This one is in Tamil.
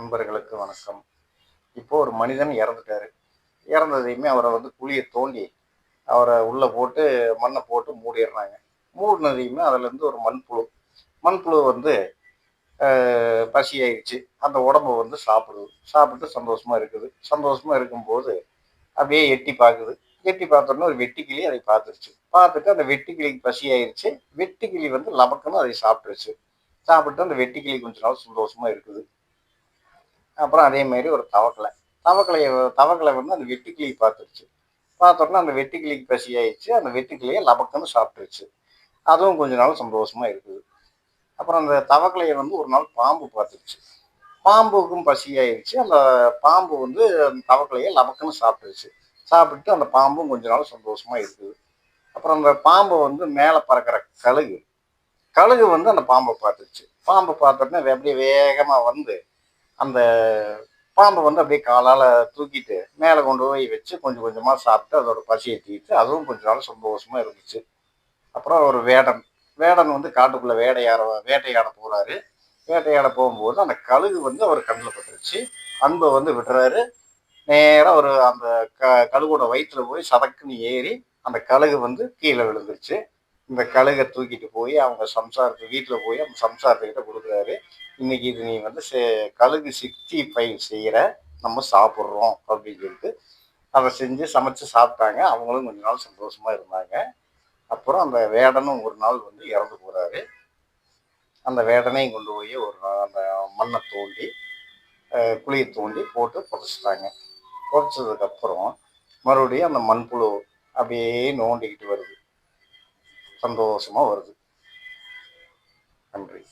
நண்பர்களுக்கு வணக்கம். இப்போ ஒரு மனிதன் இறந்துட்டாரு. இறந்ததையுமே அவரை வந்து குழியை தோண்டி அவரை உள்ளே போட்டு மண்ணை போட்டு மூடிடுறாங்க. மூடினதையுமே அதுலேருந்து ஒரு மண்புழு. மண்புழு வந்து பசி ஆயிடுச்சு அந்த உடம்பு வந்து சாப்பிடுது. சாப்பிட்டு சந்தோஷமா இருக்குது. சந்தோஷமா இருக்கும்போது அப்படியே எட்டி பார்க்குது. எட்டி பார்த்தோன்னே ஒரு வெட்டுக்கிளி அதை பார்த்துருச்சு. பார்த்துட்டு அந்த வெட்டுக்கிளிக்கு பசி ஆயிடுச்சு வெட்டுக்கிளி வந்து லபக்குன்னு அதை சாப்பிட்டுருச்சு. சாப்பிட்டு அந்த வெட்டுக்கிளி கொஞ்ச நாள் சந்தோஷமா இருக்குது. அப்புறம் அதே மாதிரி ஒரு தவக்கலை. தவக்கலையை தவக்கலை வந்து அந்த வெட்டுக்கிளி பார்த்துருச்சு. பார்த்தோன்னா அந்த வெட்டுக்கிளிக்கு பசி ஆயிடுச்சு அந்த வெட்டுக்கிளியை லபக்குன்னு சாப்பிட்டுருச்சு. அதுவும் கொஞ்ச நாள் சந்தோஷமாக இருக்குது. அப்புறம் அந்த தவக்கலையை வந்து ஒரு நாள் பாம்பு பார்த்துருச்சு. பாம்புக்கும் பசி ஆயிடுச்சு அந்த பாம்பு வந்து அந்த தவக்கலையை லபக்குன்னு சாப்பிட்டுருச்சு. சாப்பிட்டு அந்த பாம்பும் கொஞ்ச நாள் சந்தோஷமா இருக்குது. அப்புறம் அந்த பாம்பை வந்து மேலே பறக்கிற கழுகு. கழுகு வந்து அந்த பாம்பை பார்த்துருச்சு. பாம்பை பார்த்தோன்னே அப்படியே வேகமாக வந்து அந்த பாம்பை வந்து அப்படியே காலால் தூக்கிட்டு மேலே கொண்டு போய் வச்சு கொஞ்சம் கொஞ்சமாக சாப்பிட்டு அதோட பசியை தீர்த்து அதுவும் கொஞ்ச நாள் சந்தோஷமாக இருந்துச்சு. அப்புறம் ஒரு வேடன். வேடன் வந்து காட்டுக்குள்ளே வேட்டையாட வேட்டையாட போகிறாரு வேட்டையாட போகும்போது அந்த கழுகு வந்து அவர் கண்ணில் பட்டுருச்சு. அன்பை வந்து விட்டுறாரு. நேராக ஒரு அந்த க கழுகோட வயிற்றுல போய் சதக்குன்னு ஏறி அந்த கழுகு வந்து கீழே விழுந்துருச்சு. இந்த கழுகை தூக்கிட்டு போய் அவங்க சம்சாரத்து வீட்டில் போய் அவங்க சம்சாரத்துக்கிட்ட கொடுக்குறாரு. இன்னைக்கு இது நீ வந்து சே கழுகு சிக்ஸ்டி ஃபைவ் செய்கிற நம்ம சாப்பிட்றோம் அப்படின்னு சொல்லிட்டு அதை செஞ்சு சமைச்சு சாப்பிட்டாங்க. அவங்களும் கொஞ்ச நாள் சந்தோஷமா இருந்தாங்க. அப்புறம் அந்த வேடனும் ஒரு நாள் வந்து இறந்து போறாரு. அந்த வேடனையும் கொண்டு போய் ஒரு நாள் அந்த மண்ணை தோண்டி குழியை தோண்டி போட்டு புதைச்சிட்டாங்க. புதைச்சதுக்கப்புறம் மறுபடியும் அந்த மண்புழு அப்படியே நோண்டிக்கிட்டு வருது. சந்தோஷமா வருது. நன்றி.